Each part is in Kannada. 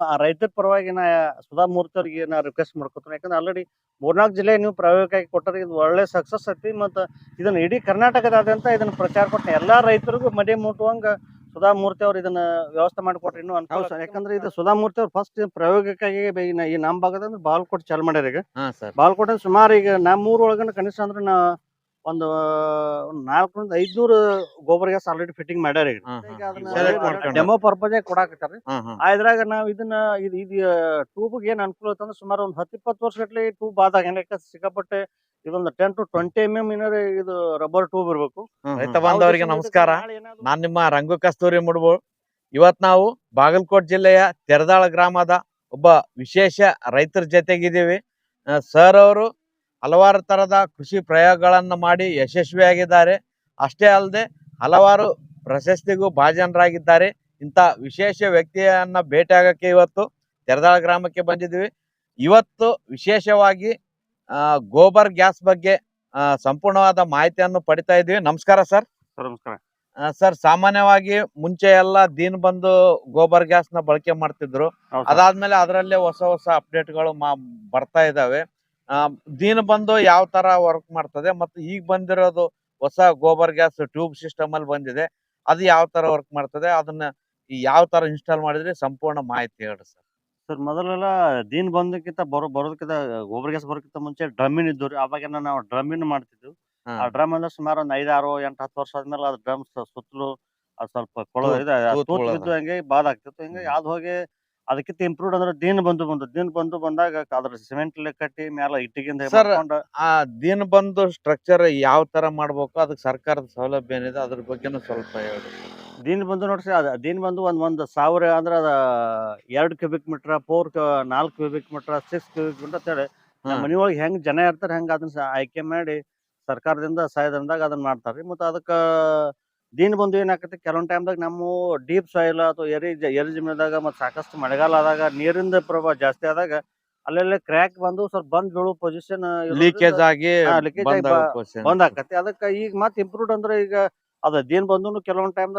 ಆ ರೈತರ ಪರವಾಗಿ ನಾ ಸುಧಾ ಮೂರ್ತಿ ಅವ್ರಿಗೆ ನಾ ರಿಕ್ವೆಸ್ಟ್ ಮಾಡ್ಕೊತೀನಿ. ಯಾಕಂದ್ರೆ ಆಲ್ರೆಡಿ ಮೂರ್ನಾಲ್ಕು ಜಿಲ್ಲೆ ನೀವು ಪ್ರಾಯೋಗಿಕವಾಗಿ ಕೊಟ್ಟರೆ ಇದು ಒಳ್ಳೆ ಸಕ್ಸಸ್ ಐತಿ ಮತ್ತು ಇದನ್ನ ಇಡೀ ಕರ್ನಾಟಕದಾದ್ಯಂತ ಇದನ್ನ ಪ್ರಚಾರ ಕೊಟ್ಟ ಎಲ್ಲಾ ರೈತರಿಗೂ ಮಡಿ ಮುಟ್ಟುವಂಗ ಸುಧಾ ಮೂರ್ತಿ ಅವ್ರು ಇದನ್ನ ವ್ಯವಸ್ಥೆ ಮಾಡಿಕೊಟ್ರಿ ಇನ್ನೂ ಅನುಕೂಲ ಸರ್. ಯಾಕಂದ್ರೆ ಇದು ಸುಧಾ ಮೂರ್ತಿ ಅವ್ರು ಫಸ್ಟ್ ಪ್ರಾಯೋಗಿಕವಾಗಿ ಬೆ- ಈ ನಮ್ಮ ಭಾಗದ ಅಂದ್ರೆ ಬಾಲ್ಕೋಟ್ ಚಾಲು ಮಾಡ್ಯಾರ ಈಗ. ಬಾಲ್ಕೋಟ ಸುಮಾರು ಈಗ ನಮ್ಮ ಊರೊಳಗನ ಕನಿಷ್ಠ ಅಂದ್ರೆ ನಾ ಒಂದು ನಾಲ್ಕರಿಂದ ಐದ್ನೂರು ಗೋಬರ್ ಗ್ಯಾಸ್ ಆಲ್ರೆಡಿ ಫಿಟ್ಟಿಂಗ್ ಮಾಡ್ಯಾರ ಈಗ. ಈಗ ಅದನ್ನ Select ಮಾಡ್ಕೊಂಡು. ಡೆಮೋ ಪರ್ಪಸ್ ಕೊಡಾಕತ್ತಾರ ಹಾ ಹಾ. ಆ ಇದ್ರಾಗ ನಾವ್ ಇದನ್ನ ಇದು ಇದು ಟ್ಯೂಬ್ಗೆ ಏನ್ ಅನುಕೂಲ ಐತಂದ್ರೆ ಸುಮಾರು ಒಂದ್ ಹತ್ತು ಇಪ್ಪತ್ತು ವರ್ಷ ಗಟ್ಲೆ ಟ್ಯೂಬ್ ಆದಾಗ ಏನಕ್ಕೆ ಸಿಕ್ಕಾಪಟ್ಟೆ ಇದೊಂದು ten to twenty M M ಏನಾರ ಇದು ರಬ್ಬರ್ ಟ್ಯೂಬ್ ಇರಬೇಕು. ರೈತ ಬಾಂಧವರಿಗೆ ನಮಸ್ಕಾರ. ನಾನ್ ನಿಮ್ಮ ರಂಗು ಕಸ್ತೂರಿ ಮುಡ್ಬೋ. ಇವತ್ ನಾವು ಬಾಗಲಕೋಟ್ ಜಿಲ್ಲೆಯ ತೆರದಾಳ ಗ್ರಾಮದ ಒಬ್ಬ ವಿಶೇಷ ರೈತರ ಜೊತೆಗಿದ್ದೀವಿ. ಸರ್ ಅವರು ಹಲವಾರು ತರದ ಕೃಷಿ ಪ್ರಯೋಗಗಳನ್ನು ಮಾಡಿ ಯಶಸ್ವಿಯಾಗಿದ್ದಾರೆ. ಅಷ್ಟೇ ಅಲ್ಲದೆ ಹಲವಾರು ಪ್ರಶಸ್ತಿಗೂ ಭಾಜನರಾಗಿದ್ದಾರೆ. ಇಂಥ ವಿಶೇಷ ವ್ಯಕ್ತಿಯನ್ನ ಭೇಟಿಯಾಗಕ್ಕೆ ಇವತ್ತು ತೆರದಾಳ ಗ್ರಾಮಕ್ಕೆ ಬಂದಿದ್ದೀವಿ. ಇವತ್ತು ವಿಶೇಷವಾಗಿ ಗೋಬರ್ ಗ್ಯಾಸ್ ಬಗ್ಗೆ ಸಂಪೂರ್ಣವಾದ ಮಾಹಿತಿಯನ್ನು ಪಡಿತಾ ಇದ್ದೀವಿ. ನಮಸ್ಕಾರ ಸರ್. ನಮಸ್ಕಾರ. ಸರ್ ಸಾಮಾನ್ಯವಾಗಿ ಮುಂಚೆ ಎಲ್ಲ ದೀನ್ ಬಂದು ಗೋಬರ್ ಗ್ಯಾಸ್ನ ಬಳಕೆ ಮಾಡ್ತಿದ್ರು. ಅದಾದ್ಮೇಲೆ ಅದರಲ್ಲೇ ಹೊಸ ಹೊಸ ಅಪ್ಡೇಟ್ಗಳು ಮಾ- ಬರ್ತಾ ಇದಾವೆ ಆ, ದೀನ್ ಬಂದು ಯಾವ ತರ ವರ್ಕ್ ಮಾಡ್ತದೆ ಮತ್ತು ಈಗ ಬಂದಿರೋದು ಹೊಸ ಗೋಬರ್ ಗ್ಯಾಸ್ ಟ್ಯೂಬ್ ಸಿಸ್ಟಮ್ ಅಲ್ಲಿ ಬಂದಿದೆ. ಅದು ಯಾವ ತರ ವರ್ಕ್ ಮಾಡ್ತದೆ ಅದನ್ನ ಯಾವ ತರ ಇನ್ಸ್ಟಾಲ್ ಮಾಡಿದ್ರೆ ಸಂಪೂರ್ಣ ಮಾಹಿತಿ ಹೇಳಿ ಸರ್. ಸರ್ ಮೊದಲೆಲ್ಲ ದೀನ್ ಬಂದಕ್ಕಿಂತ ಬರೋ ಬರೋದಕ್ಕಿಂತ ಗೋಬರ್ ಗ್ಯಾಸ್ ಬರೋಕ್ಕಿಂತ ಮುಂಚೆ ಡ್ರಮ್ಮಿನ್ ಇದ್ದು ರೀ ಅವಾಗೇನ ನಾವು ಡ್ರಮ್ಮಿನ್ ಮಾಡ್ತಿದ್ವಿ. ಆ ಡ್ರಮ್ ಅಂದ್ರೆ ಸುಮಾರು ಒಂದು ಐದಾರು ಎಂಟು ಹತ್ತು ವರ್ಷ ಆದ್ಮೇಲೆ ಅದು ಡ್ರಮ್ ಸುತ್ತಲೂ ಅದು ಸ್ವಲ್ಪ ಕೊಳ ಹಂಗೆ ಬಾದ್ ಆಗ್ತಿತ್ತು. ಹಿಂಗೆ ಯಾವ್ದು ಹೋಗಿ ಅದಕ್ಕಿಂತ ಇಂಪ್ರೂವ್ ಅಂದ್ರೆ ದಿನ ಬಂದು ಬಂದು ದಿನ ಬಂದು ಬಂದಾಗ ಅದ್ರ ಸಿಮೆಂಟ್ ಕಟ್ಟಿ ಮ್ಯಾಲ ಇಟ್ಟಿಗೆಯಿಂದ Sir, ಮಾಡ್ಕೊಂಡು ಆ ದಿನ ಬಂದು ಸ್ಟ್ರಕ್ಚರ್ ಯಾವ ತರ ಮಾಡ್ಬೇಕು ಅದಕ್ಕೆ ಸರ್ಕಾರದ ಸೌಲಭ್ಯ ಏನಿದೆ ಅದ್ರ ಬಗ್ಗೆನೂ ಸ್ವಲ್ಪ ಹೇಳಿ. ದಿನ ಬಂದು ನೋಡ್ರಿ ಅದ ದಿನ ಬಂದು ಒಂದ್ ಒಂದ್ ಸಾವಿರ ಅಂದ್ರೆ ಅದ ಎರಡ್ ಕ್ಯೂಬಿಕ್ ಮೀಟರ್ ಫೋರ್ ನಾಲ್ಕು cubic metre six cubic metre ಅಂತೇಳಿ ನಮ್ಮ ಮನಿಯೊಳಗೆ ಹೆಂಗ್ ಜನ ಇರ್ತಾರೆ ಹೆಂಗ್ ಅದನ್ನ ಸ- ಆಯ್ಕೆ ಮಾಡಿ ಸರ್ಕಾರದಿಂದ ಸಹಾಯಧನದಾಗ ಅದನ್ನ ಮಾಡ್ತಾರ್ರಿ. ಮತ್ತ ಅದಕ್ಕ ದೀನ್ ಬಂದು ಏನಾಗತ್ತೆ ಕೆಲವೊಂದ್ ಟೈಮ್ದಾಗ ನಮ್ಮ ಡೀಪ್ ಸಾಯಿಲ್ ಅಥವಾ ಎರಿ ಎರಿ ಜಮೀನದಾಗ ಮತ್ತು ಸಾಕಷ್ಟು ಮಳೆಗಾಲ ಆದಾಗ ನೀರಿಂದ ಪ್ರಭಾವ ಜಾಸ್ತಿ ಆದಾಗ ಅಲ್ಲೆಲ್ಲ ಕ್ರ್ಯಾಕ್ ಬಂದು ಸ್ವಲ್ಪ ಬಂದ್ ಬೀಳೋ ಪೊಸಿಷನ್ ಲೀಕೇಜ್ ಆಗಿ ಬಂದ್ ಆಕತಿ ಅದಕ್ಕ ಈಗ ಮತ್ತೆ ಇಂಪ್ರೂವ್ಡ್ ಅಂದ್ರೆ ಈಗ ಅದ ದೀನ್ ಬಂದು ಕೆಲವೊಂದ್ ಟೈಮ್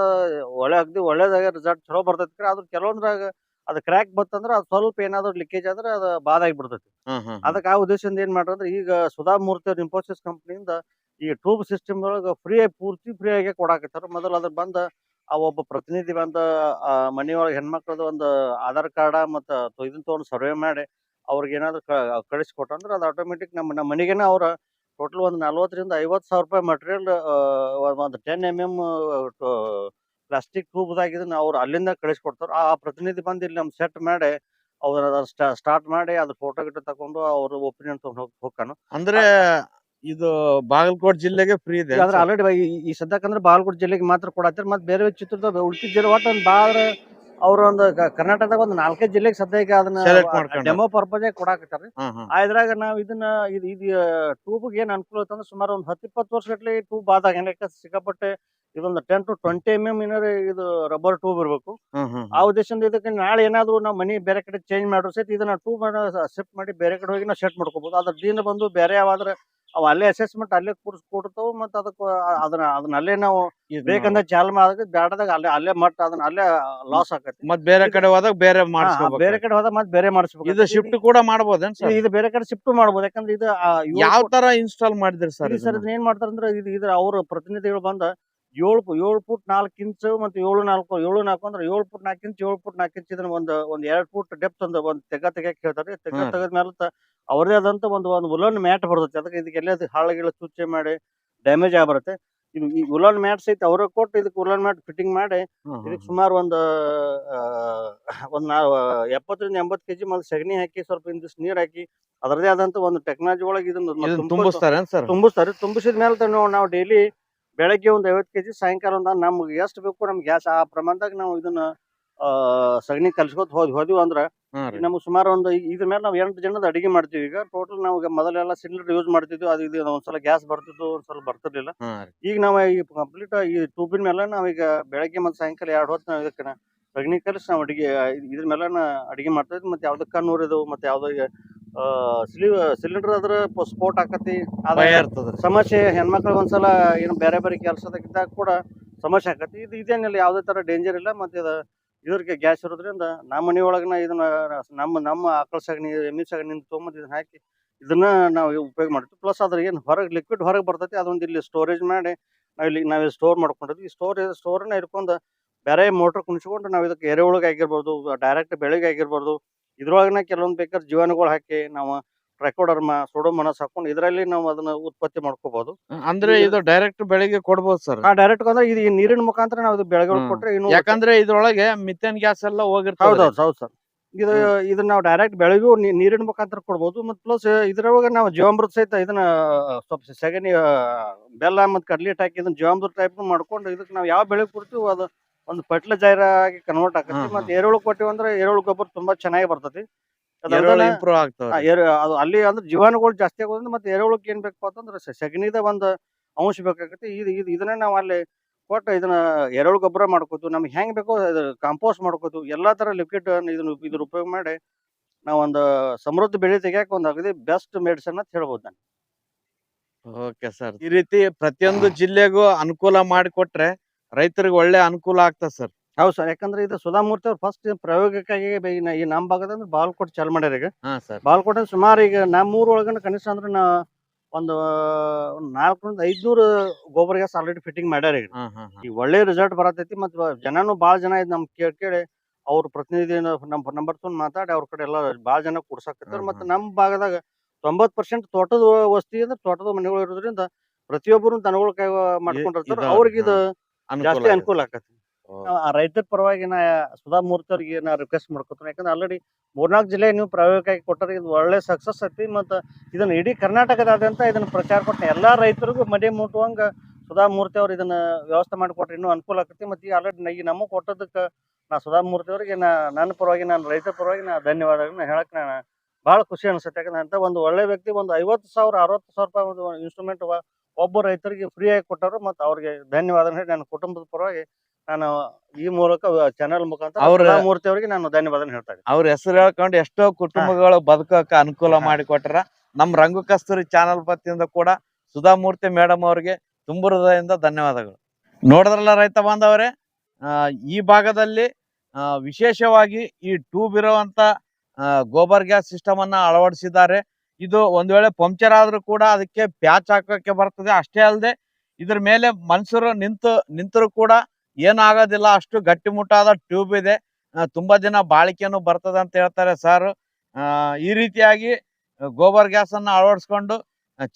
ಒಳ್ಳೆ ಅಗ್ದಿ ಒಳ್ಳೇದಾಗ ರಿಸಲ್ಟ್ ಚಲೋ ಬರ್ತೈತಿ ಆದ್ರ ಕೆಲವೊಂದ್ರಾಗ ಅದ ಕ್ರ್ಯಾಕ್ ಬತ್ತಂದ್ರ ಅದ್ ಸ್ವಲ್ಪ ಏನಾದ್ರು ಲೀಕೇಜ್ ಆದ್ರೆ ಅದ ಬಾದ್ ಆಗಿ ಬಿಡ್ತೈತಿ. ಅದಕ್ಕೆ ಆ ಉದ್ದೇಶದಿಂದ ಏನ್ ಮಾಡ್ರಂದ್ರೆ ಈಗ ಸುಧಾ ಮೂರ್ತಿ ಅವ್ರ ಇನ್ಫೋಸಿಸ್ ಕಂಪ್ನಿಯಿಂದ ಈ ಟ್ಯೂಬ್ ಸಿಸ್ಟಮ್ ಒಳಗ ಫ್ರೀ ಪೂರ್ತಿ ಫ್ರೀ ಆಗಿ ಕೊಡಾಕತ್ತಾರ. ಮೊದಲು ಅದ್ರ ಬಂದ ಆ ಒಬ್ಬ ಪ್ರತಿನಿಧಿ ಬಂದ ಆ ಮನೆಯೊಳಗೆ ಹೆಣ್ಮಕ್ಳದ ಒಂದು ಆಧಾರ್ ಕಾರ್ಡ ಮತ್ತ ಇದನ್ನ ತೊಗೊಂಡು ಸರ್ವೆ ಮಾಡಿ ಅವ್ರಿಗೆ ಏನಾದ್ರು ಕಳಿಸ್ಕೊಟ್ಟಂದ್ರೆ ಅದು ಆಟೋಮೆಟಿಕ್ ನಮ್ಮ ನಮ್ಮ ಮನೆಗೇನೆ ಅವ್ರ ಟೋಟಲ್ ಒಂದು ನಲ್ವತ್ತರಿಂದ ಐವತ್ತು ಸಾವಿರ ರೂಪಾಯಿ ಮಟೀರಿಯಲ್ ಒಂದು ಟೆನ್ ಎಂ ಎಂ ಪ್ಲಾಸ್ಟಿಕ್ ಟ್ಯೂಬ್ದಾಗಿದ್ದನ್ನು ಅವ್ರು ಅಲ್ಲಿಂದ ಕಳಿಸ್ಕೊಡ್ತಾರೆ. ಆ ಪ್ರತಿನಿಧಿ ಬಂದು ಇಲ್ಲಿ ನಮ್ ಸೆಟ್ ಮಾಡಿ ಅವ್ರ ಸ್ಟಾರ್ಟ್ ಮಾಡಿ ಅದ್ರ ಫೋಟೋ ಗಿಟ ತಗೊಂಡು ಅವ್ರ ಒಪಿನಿಯನ್ ತಗೊಂಡು ಹೋಗ್ ಹೋಗ್ತಾನು. ಅಂದ್ರೆ ಇದು ಬಾಗಲಕೋಟ್ ಜಿಲ್ಲೆಗೆ ಫ್ರೀ ಇದೆ ಅಂದ್ರೆ ಆಲ್ರೆಡಿ ಈ ಸದ್ಯಕ್ಕಂದ್ರೆ ಬಾಗಲಕೋಟೆ ಜಿಲ್ಲೆಗೆ ಮಾತ್ರ ಕೊಡತ್ತಾರ ಮತ್ತೆ ಬೇರೆ ಚಿತ್ರದುರ್ಗ ಉಡುಪಿ ಜಿಲ್ಲೆ ಒಟ್ಟು ಒಂದು ಭಾಳ ಅವ್ರ ಒಂದು ಕರ್ನಾಟಕದಾಗ ಒಂದು ನಾಲ್ಕೈದು ಜಿಲ್ಲೆಗೆ ಸದ್ಯಕ್ಕೆ ಅದನ್ನ. ಡೆಮೋ ಪರ್ಪಸ್ ಕೊಡಾಕತ್ತಾರ. ಇದ್ರಾಗ ನಾವ್ ಇದನ್ನ ಇದು ಇದು ಟ್ಯೂಬ್ಗೆ ಏನ್ ಅನುಕೂಲ ಐತಂದ್ರೆ ಸುಮಾರು ಒಂದ್ ಹತ್ತು ಇಪ್ಪತ್ತು ವರ್ಷ ಗಟ್ಲೆ ಟ್ಯೂಬ್ ಆದಾಗ ಏನಕ್ಕೆ ಸಿಕ್ಕಾಪಟ್ಟೆ ಇದೊಂದು ten to twenty M M ಏನಾರ ಇದು ರಬ್ಬರ್ ಟ್ಯೂಬ್ ಇರಬೇಕು. ಆ ಉದ್ದೇಶದಿಂದ ಇದಕ್ಕೆ ನಾಳೆ ಏನಾದ್ರು ನಾವು ಮನಿ ಬೇರೆ ಕಡೆ ಚೇಂಜ್ ಮಾಡ್ರು ಸಹಿತ ಇದನ್ನ ಟ್ಯೂಬ್ ಶಿಫ್ಟ್ ಮಾಡಿ ಬೇರೆ ಕಡೆ ಹೋಗಿ ನಾವು ಸೆಟ್ ಮಾಡ್ಕೋಬಹುದು ಅದ್ರ ದಿನ ಬಂದು ಬೇರೆ ಯಾವಾದ್ರೆ ಅವು ಅಲ್ಲೇ ಅಸೆಸ್ಮೆಂಟ್ ಅಲ್ಲೇ ಕೂರ್ಸ್ ಕೊಡ್ತಾವ ಮತ್ತ ಅದಕ್ಕ ಅದನ್ನ ಅದನ್ನ ಅಲ್ಲೇ ನಾವು ಬೇಕಂದ್ರೆ ಚಾಲ್ ಮಾಡಿದಾಗ ಬ್ಯಾಡದಾಗ ಅಲ್ಲೇ ಅಲ್ಲೇ ಮಟ್ಟ ಅದನ್ನ ಅಲ್ಲೇ ಲಾಸ್ ಆಗತ್ತೆ ಮತ್ ಬೇರೆ ಕಡೆ ಹೋದಾಗ ಬೇರೆ ಮಾಡಿಸ್ಬೇಕು ಬೇರೆ ಕಡೆ ಹೋದಾಗ ಮತ್ತೆ ಬೇರೆ ಮಾಡಿಸ್ಬೇಕು. ಇದು ಶಿಫ್ಟ್ ಕೂಡ ಮಾಡ್ಬೋದೇನ್ ಸರ್? ಇದು ಬೇರೆ ಕಡೆ ಶಿಫ್ಟ್ ಮಾಡಬಹುದು ಯಾಕಂದ್ರೆ ಇದು ಯಾವ ತರ ಇನ್ಸ್ಟಾಲ್ ಮಾಡಿದ್ರಿ ಸರ್ ಸರ್ ಏನ್ ಮಾಡ್ತಾರಂದ್ರೆ ಇದು ಇದ್ರ ಅವ್ರ ಪ್ರತಿನಿಧಿಗಳು ಬಂದ ಏಳು ಏಳು ಫುಟ್ ನಾಲ್ಕು ಇಂಚು ಮತ್ತೆ ಏಳು ನಾಲ್ಕು ಏಳು ನಾಲ್ಕು ಅಂದ್ರೆ ಏಳು ಫುಟ್ ನಾಲ್ಕು ಇಂಚು ಏಳು ಫುಟ್ ನಾಲ್ಕು ಇಂಚ್ ಇದನ್ನ ಒಂದು ಒಂದ್ ಎರಡ್ ಫುಟ್ ಡೆಪ್ತ್ ಒಂದು ಒಂದ್ ತೆಗ ತೆಗಿಯಕ್ ಹೇಳ್ತಾರೆ. ತೆಗ ಮೇಲೆ ಅವ್ರದೇ ಆದಂತ ಒಂದು ಒಂದು ಉಲನ್ ಮ್ಯಾಟ್ ಬರ್ತೈತೆ ಅದಕ್ಕೆ ಇದಕ್ಕೆ ಎಲ್ಲ ಹಾಳಗಿಳ ಮಾಡಿ ಡ್ಯಾಮೇಜ್ ಆಗ್ಬರುತ್ತೆ. ಇದು ಈ ಉಲನ್ ಮ್ಯಾಟ್ ಸಹಿತ ಅವ್ರ ಕೊಟ್ಟು ಇದಕ್ಕೆ ಉಲನ್ ಮ್ಯಾಟ್ ಫಿಟ್ಟಿಂಗ್ ಮಾಡಿ ಇದಕ್ಕೆ ಸುಮಾರು ಒಂದು ಒಂದು ನಾ ಎಪ್ಪತ್ತರಿಂದ ಎಂಬತ್ತು ಕೆಜಿ ಮತ್ತೆ ಸಗಣಿ ಹಾಕಿ ಸ್ವಲ್ಪ ಇಂದಿಷ್ಟು ನೀರ್ ಹಾಕಿ ಅದರದೇ ಆದಂತ ಒಂದು ಟೆಕ್ನಾಲಜಿ ಒಳಗೆ ಇದನ್ನ ತುಂಬಿಸ್ತಾರೆ ತುಂಬಿಸ್ತಾರೆ. ತುಂಬಿಸಿದ ಮೇಲೆ ನಾವು ಡೈಲಿ ಬೆಳಗ್ಗೆ ಒಂದು ಐವತ್ತು ಕೆಜಿ ಸಾಯಂಕಾಲ ಒಂದು ನಮ್ಗೆ ಎಷ್ಟು ಬೇಕು ನಮ್ಗೆ ಗ್ಯಾಸ್. ಆ ಪ್ರಮಾಣದಾಗ ನಾವು ಇದನ್ನ ಸಗಣಿ ಕಲ್ಸ್ಕೊತ ಹೋದ್ ಹೋದ್ವಿ ಅಂದ್ರ. ನಮ್ಗೆ ಸುಮಾರು ಒಂದು ಇದ್ರ ಮೇಲೆ ನಾವು ಎಂಟು ಜನದ ಅಡಿಗೆ ಮಾಡ್ತೀವಿ. ಈಗ ಟೋಟಲ್ ನಾವು ಮೊದಲೆಲ್ಲ ಸಿಲಿಂಡರ್ ಯೂಸ್ ಮಾಡ್ತಿದ್ವಿ. ಅದು ಇದು ಒಂದ್ಸಲ ಗ್ಯಾಸ್ ಬರ್ತಿದ್ವು ಒಂದ್ಸಲ ಬರ್ತಿರ್ಲಿಲ್ಲ. ಈಗ ನಾವು ಈ ಕಂಪ್ಲೀಟ್ ಈ ಟೂಬಿನ ಮೇಲೆ ನಾವೀಗ ಬೆಳಗ್ಗೆ ಮತ್ತೆ ಸಾಯಂಕಾಲ ಎರಡು ಹೊತ್ತು ನಾವು ಇದಕ್ಕೆ ಸಗಣಿ ಕಲಿಸಿ ನಾವು ಅಡಿಗೆ ಇದ್ರ ಮೇಲೆ ಅಡಿಗೆ ಮಾಡ್ತಾ ಇದ್ವಿ. ಮತ್ತೆ ಯಾವ್ದಕ್ಕ ಕಣ್ಣೂರಿದವು ಮತ್ತೆ ಯಾವ್ದೋ ಸಿಲಿ ಸಿಲಿಂಡರ್ ಅದ್ರ ಸ್ಫೋಟ್ ಆಕತಿ. ಭಯ ಇರ್ತದ್ರಿ. ಸಮಸ್ಯೆ ಹೆಣ್ಮಕ್ಳಿಗೆ ಒಂದ್ಸಲ ಏನು ಬೇರೆ ಬೇರೆ ಕೆಲಸದಾಗ ಇದ್ದಾಗ ಕೂಡ ಸಮಸ್ಯೆ ಆಕತಿ. ಇದು ಇದೇನಿಲ್ಲ ಯಾವುದೇ ತರ ಡೇಂಜರ್ ಇಲ್ಲ. ಮತ್ತೆ ಇದು ಇದ್ರಿಗೆ ಗ್ಯಾಸ್ ಇರೋದ್ರಿಂದ ನಮ್ಮ ಮನೆ ಒಳಗನ ಇದನ್ನ ನಮ್ಮ ನಮ್ಮ ಆಕಳ ಸಗಣಿ ಎಮ್ಮಿ ಸಗಣಿ ತೊಗೊಂಬಂದು ಇದನ್ನ ಹಾಕಿ ಇದನ್ನ ನಾವು ಉಪಯೋಗ ಮಾಡ್ತೀವಿ ಪ್ಲಸ್ ಅದ್ರ ಏನು ಹೊರಗೆ ಲಿಕ್ವಿಡ್ ಹೊರಗೆ ಬರ್ತೈತಿ. ಅದೊಂದು ಇಲ್ಲಿ ಸ್ಟೋರೇಜ್ ಮಾಡಿ ನಾವು ಇಲ್ಲಿ ನಾವು ಸ್ಟೋರ್ ಮಾಡ್ಕೊಂಡಿದ್ವಿ. ಸ್ಟೋರ್ ಸ್ಟೋರ್ನ ಇಟ್ಕೊಂಡು ಬೇರೆ ಮೋಟ್ರ್ ಕುಣಿಸ್ಕೊಂಡು ನಾವು ಇದಕ್ಕೆ ಎರೆಹುಳಗೆ ಆಗಿರ್ಬೋದು ಡೈರೆಕ್ಟ್ ಬೆಳೆಗೆ ಆಗಿರ್ಬೋದು ಇದ್ರೊಳಗನ ಕೆಲವೊಂದು ಬೇಕಾದ್ರೆ ಜೀವಾಣುಗಳು ಹಾಕಿ ನಾವು ಟ್ರೈಕೋಡರ್ಮ ಸೋಡೋಮನಸ್ ಹಾಕೊಂಡು ಇದರಲ್ಲಿ ನಾವು ಅದನ್ನ ಉತ್ಪತ್ತಿ ಮಾಡ್ಕೋಬಹುದು ಅಂದ್ರೆ ಇದು- ಡೈರೆಕ್ಟ್ ಬೆಳೆಗೆ ಕೊಡ್ಬೋದು ಸರ್ ಆ ಡೈರೆಕ್ಟ್ ಅಂದ್ರೆ ಇದು ಈ ನೀರಿನ ಮುಖಾಂತರ ನಾವು ಬೆಳಗ್ಗೆ ಬೆಳೆಗಳು ಕೊಟ್ರೆ ಇನ್ನು ಯಾಕಂದ್ರೆ ಇದ್ರೊಳಗೆ ಮಿಥೇನ್ ಗ್ಯಾಸ್ ಎಲ್ಲ ಹೋಗಿರ್ತದೆ. ಹೌದು ಸರ್ ಇದು ಇದನ್ನ ನಾವು ಡೈರೆಕ್ಟ್ ಬೆಳೆಗೂ ನೀರಿನ ಮುಖಾಂತರ ಕೊಡ್ಬೋದು ಮತ್ತು ಪ್ಲಸ್ ಇದ್ರೊಳಗೆ ನಾವು ಜೀವಾಮೃತ ಸಹಿತ ಇದನ್ನ ಸ್ವಲ್ಪ ಸೆಗಣಿ ಬೆಲ್ಲ ಮತ್ತು ಕಡ್ಲಿ ಹಿಟ್ಟು ಹಾಕಿ ಇದನ್ನ ಜೀವಾಮೃತ ಟೈಪ್ ಮಾಡ್ಕೊಂಡು ಇದಕ್ಕೆ ನಾವು ಯಾವ ಬೆಳೆ ಕೊಡ್ತೀವಿ ಅದು ಒಂದು ಫರ್ಟಿಲೈಸರ್ ಆಗಿ ಕನ್ವರ್ಟ್ ಆಗತ್ತೆ. ಮತ್ತೆ ಎರೆಹುಳು ಕೊಟ್ಟಿವಿ ಅಂದ್ರೆ ಎರೆಹುಳು ಗೊಬ್ಬರ ತುಂಬಾ ಚೆನ್ನಾಗಿ ಬರ್ತತಿ ಅದಲ್ದನ, ಇಂಪ್ರೂವ್ ಆಗ್ತದೆ ಆ, ಎರೆ ಅದು ಅಲ್ಲಿ ಅಂದ್ರೆ ಜೀವಾಣುಗಳು ಜಾಸ್ತಿ ಆಗೋದ್ರಿಂದ ಮತ್ತೆ ಎರೆಹುಳಕ್ಕೆ ಏನ್ ಬೇಕಪ್ಪ ಅಂತಂದ್ರೆ ಸ- ಸಗಣಿದ ಒಂದು ಅಂಶ ಬೇಕಾಗತ್ತೆ. ಇದು ಇದು ಇದನ್ನ ನಾವು ಅಲ್ಲಿ ಕೊಟ್ಟು ಇದನ್ನ ಎರೆಹುಳು ಗೊಬ್ಬರ ಮಾಡ್ಕೋತು ನಮ್ಗೆ ಹೆಂಗ್ ಬೇಕೋ ಕಾಂಪೋಸ್ಟ್ ಮಾಡ್ಕೋತು ಎಲ್ಲಾ ತರ ಲಿಕ್ವಿಡ್ ಇದನ್ನ ಇದ್ರ ಉಪಯೋಗ ಮಾಡಿ ನಾವು ಒಂದು ಸಮೃದ್ಧ ಬೆಳೆ ತೆಗಿಯಕ್ಕೆ ಒಂದು ಅಗದಿ ಬೆಸ್ಟ್ ಮೆಡಿಸನ್ ಅಂತ ಹೇಳ್ಬೋದು ನಾನು. ಓಕೆ ಸರ್ ಈ ರೀತಿ ಪ್ರತಿಯೊಂದು ಜಿಲ್ಲೆಗೂ ಅನುಕೂಲ ಮಾಡಿಕೊಟ್ರೆ ರೈತರಿಗೆ ಒಳ್ಳೆ ಅನುಕೂಲ ಆಗ್ತದೆ ಸರ್. ಹೌದು ಸರ್ ಯಾಕಂದ್ರೆ ಇದು ಸುಧಾಮೂರ್ತಿ ಅವ್ರು ಫಸ್ಟ್ ಪ್ರಯೋಗಕ್ಕಾಗಿ ಬೆ- ಈ ನ- ಈ ನಮ್ಮ ಭಾಗದಂದ್ರೆ ಬಾಲ್ಕೋಟ್ ಚಾಲು ಮಾಡ್ಯಾರ ಈಗ. ಹಾ ಸರ್. ಬಾಲ್ಕೋಟ್ ಸುಮಾರು ಈಗ ನಮ್ಮ ಊರ್ ಒಳಗನ ಕನಿಷ್ಠ ಅಂದ್ರೆ ನಾ ಒಂದು ನಾಲ್ಕರಿಂದ ಐದ್ನೂರು ಗೊಬ್ಬರ ಗ್ಯಾಸ್ ಆಲ್ರೆಡಿ ಫಿಟ್ಟಿಂಗ್ ಮಾಡ್ಯಾರ ಈಗ. ಹಾ ಹಾ ಹಾ. ಈ ಒಳ್ಳೆ ರಿಸಲ್ಟ್ ಬರತೈತಿ ಮತ್ ಜನನು ಬಾಳ ಜನ ಇದ್ ನಮ್ ಕೇಳಿ ಕೇಳಿ ಅವ್ರ ಪ್ರತಿನಿಧಿ ನಮ್ ನಂಬರ್ ತೊಂದ್ ಮಾತಾಡಿ ಅವ್ರ ಕಡೆ ಎಲ್ಲ ಬಾಳ ಜನ ಕುಡ್ಸಾಕತ್ತಾರ. ಹ್ಮ್ ನಮ್ ನಮ್ಮ ಭಾಗದಾಗ ತೊಂಬತ್ ಪರ್ಸೆಂಟ್ ತೋಟದ ವಸ್ತಿ ಅಂದ್ರೆ ತೋಟದ ಮನೆಗಳು ಇರೋದ್ರಿಂದ ಪ್ರತಿಯೊಬ್ಬರು ದನಗಳ ಕೈ ಮಾಡ್ಕೊಂಡಿರ್ತಾರ ಇದಾವ್ರಿ, ಅವ್ರಿಗೆ ಇದು ಅನುಕೂಲ ಜಾಸ್ತಿ. ಅನುಕೂಲ ಆಕತಿ ಆ ರೈತರ ಪರವಾಗಿ ನಾ ಸುಧಾ ಮೂರ್ತಿ ಅವ್ರಿಗೆ ನಾ ರಿಕ್ವೆಸ್ಟ್ ಮಾಡ್ಕೊತೀನಿ. ಯಾಕಂದ್ರೆ ಆಲ್ರೆಡಿ ಮೂರ್ನಾಲ್ಕು ಜಿಲ್ಲೆ ನೀವು ಪ್ರಾಯೋಗಿಕವಾಗಿ ಕೊಟ್ಟರೆ ಇದು ಒಳ್ಳೆ ಸಕ್ಸಸ್ ಐತಿ ಮತ್ತು ಇದನ್ನ ಇಡೀ ಕರ್ನಾಟಕದಾದ್ಯಂತ ಇದನ್ನ ಪ್ರಚಾರ ಕೊಟ್ಟು ಎಲ್ಲಾ ರೈತರಿಗೂ ಮನೆ ಮುಟ್ಟುವಂಗ ಸುಧಾ ಮೂರ್ತಿ ಅವ್ರು ಇದನ್ನ ವ್ಯವಸ್ಥೆ ಮಾಡಿಕೊಟ್ರೆ ಇನ್ನೂ ಅನುಕೂಲ ಆಕತಿ ಮತ್ತು ಈ ಆಲ್ರೆಡಿ ಈ ನಮಗೆ ಕೊಟ್ಟದಕ್ಕೆ ನಾ ಸುಧಾ ಮೂರ್ತಿ ಅವರಿಗೆ ನಾ ನನ್ನ ಪರವಾಗಿ ನಾನು ರೈತರ ಪರವಾಗಿ ನಾ ಧನ್ಯವಾದಗಳನ್ನ ಹೇಳಕ್ ನಾನು ಭಾಳ ಖುಷಿ ಅನಿಸುತ್ತೆ. ಯಾಕಂದ್ರೆ ಅಂತ ಒಂದು ಒಳ್ಳೆ ವ್ಯಕ್ತಿ ಒಂದು ಐವತ್ತು ಸಾವಿರ ಅರವತ್ತು ಸಾವಿರ ರೂಪಾಯಿ ಒಂದು ಇನ್ಸ್ಟ್ರೂಮೆಂಟ್ ಒಬ್ಬ ರೈತರಿಗೆ ಫ್ರೀ ಆಗಿ ಕೊಟ್ಟರು ಮತ್ತು ಅವ್ರಿಗೆ ಧನ್ಯವಾದ ಹೇಳಿ ನನ್ನ ಕುಟುಂಬದ ಪರವಾಗಿ ನಾನು ಈ ಮೂಲಕ ಚಾನೆಲ್ ಮುಖಾಂತರ ಅವ್ರ- ಮೂರ್ತಿ ಅವರಿಗೆ ನಾನು ಧನ್ಯವಾದ ಹೇಳ್ತಾ ಇದ್ದೀನಿ. ಅವ್ರ ಹೆಸರು ಹೇಳ್ಕೊಂಡು ಎಷ್ಟೋ ಕುಟುಂಬಗಳು ಬದುಕಕ್ಕೆ ಅನುಕೂಲ ಮಾಡಿ ಮಾಡಿಕೊಟ್ರ ನಮ್ ರಂಗು ಕಸ್ತೂರಿ ಚಾನಲ್ ಪತಿಯಿಂದ ಕೂಡ ಸುಧಾಮೂರ್ತಿ ಮೇಡಮ್ ಅವ್ರಿಗೆ ತುಂಬ ಹೃದಯದಿಂದ ಧನ್ಯವಾದಗಳು. ನೋಡಿದ್ರಲ್ಲ ರೈತ ಬಾಂಧವರೇ ಈ ಭಾಗದಲ್ಲಿ ವಿಶೇಷವಾಗಿ ಈ ಟ್ಯೂಬ್ ಇರುವಂತ ಗೋಬರ್ ಗ್ಯಾಸ್ ಸಿಸ್ಟಮ್ ಅನ್ನ ಅಳವಡಿಸಿದ್ದಾರೆ. ಇದು ಒಂದ್ ವೇಳೆ ಪಂಕ್ಚರ್ ಆದ್ರೂ ಕೂಡ ಅದಕ್ಕೆ ಪ್ಯಾಚ್ ಹಾಕಕ್ಕೆ ಬರ್ತದೆ. ಅಷ್ಟೇ ಅಲ್ಲದೆ ಇದ್ರ ಮೇಲೆ ಮನುಷ್ಯರು ನಿಂತು, ನಿಂತರೂ ಕೂಡ ಏನಾಗೋದಿಲ್ಲ. ಅಷ್ಟು ಗಟ್ಟಿಮುಟ್ಟಾದ ಟ್ಯೂಬ್ ಇದೆ. ತುಂಬಾ ದಿನ ಬಾಳಿಕೆನು ಬರ್ತದೆ ಅಂತ ಹೇಳ್ತಾರೆ ಸರ್. ಈ ರೀತಿಯಾಗಿ ಗೋಬರ್ ಗ್ಯಾಸ್ ಅನ್ನ ಅಳವಡಿಸ್ಕೊಂಡು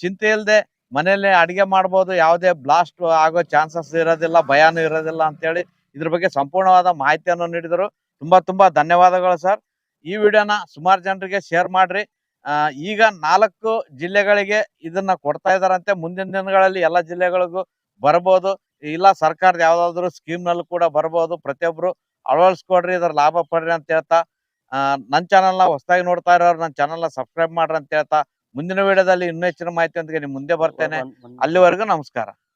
ಚಿಂತೆ ಇಲ್ಲದೆ ಮನೆಯಲ್ಲೇ ಅಡಿಗೆ ಮಾಡ್ಬೋದು. ಯಾವುದೇ ಬ್ಲಾಸ್ಟ್ ಆಗೋ ಚಾನ್ಸಸ್ ಇರೋದಿಲ್ಲ, ಭಯನೂ ಇರೋದಿಲ್ಲ ಅಂತೇಳಿ ಇದ್ರ ಬಗ್ಗೆ ಸಂಪೂರ್ಣವಾದ ಮಾಹಿತಿಯನ್ನು ನೀಡಿದರು. ತುಂಬಾ ತುಂಬಾ ಧನ್ಯವಾದಗಳು ಸರ್. ಈ ವಿಡಿಯೋನ ಸುಮಾರು ಜನರಿಗೆ ಶೇರ್ ಮಾಡ್ರಿ. ಈಗ ನಾಲ್ಕು ಜಿಲ್ಲೆಗಳಿಗೆ ಇದನ್ನ ಕೊಡ್ತಾ ಇದಾರಂತೆ. ಮುಂದಿನ ದಿನಗಳಲ್ಲಿ ಎಲ್ಲ ಜಿಲ್ಲೆಗಳಿಗೂ ಬರಬಹುದು ಇಲ್ಲ ಸರ್ಕಾರದ ಯಾವ್ದಾದ್ರು ಸ್ಕೀಮ್ನಲ್ಲಿ ಕೂಡ ಬರಬಹುದು ಪ್ರತಿಯೊಬ್ರು ಅಳವಡಿಸ್ಕೊಡ್ರಿ ಇದ್ರ ಲಾಭ ಪಡ್ರಿ ಅಂತ ಹೇಳ್ತಾ ಆ, ನನ್ ಚಾನಲ್ನ ಹೊಸದಾಗಿ ನೋಡ್ತಾ ಇರೋರು ನನ್ನ ಚಾನೆಲ್ನ ಸಬ್ಸ್ಕ್ರೈಬ್ ಮಾಡ್ರಿ ಅಂತ ಹೇಳ್ತಾ ಮುಂದಿನ ವಿಡಿಯೋದಲ್ಲಿ ಇನ್ನೂ ಹೆಚ್ಚಿನ ಮಾಹಿತಿಯೊಂದಿಗೆ ನಿಮ್ ಮುಂದೆ ಬರ್ತೇನೆ. ಅಲ್ಲಿವರೆಗೂ ನಮಸ್ಕಾರ.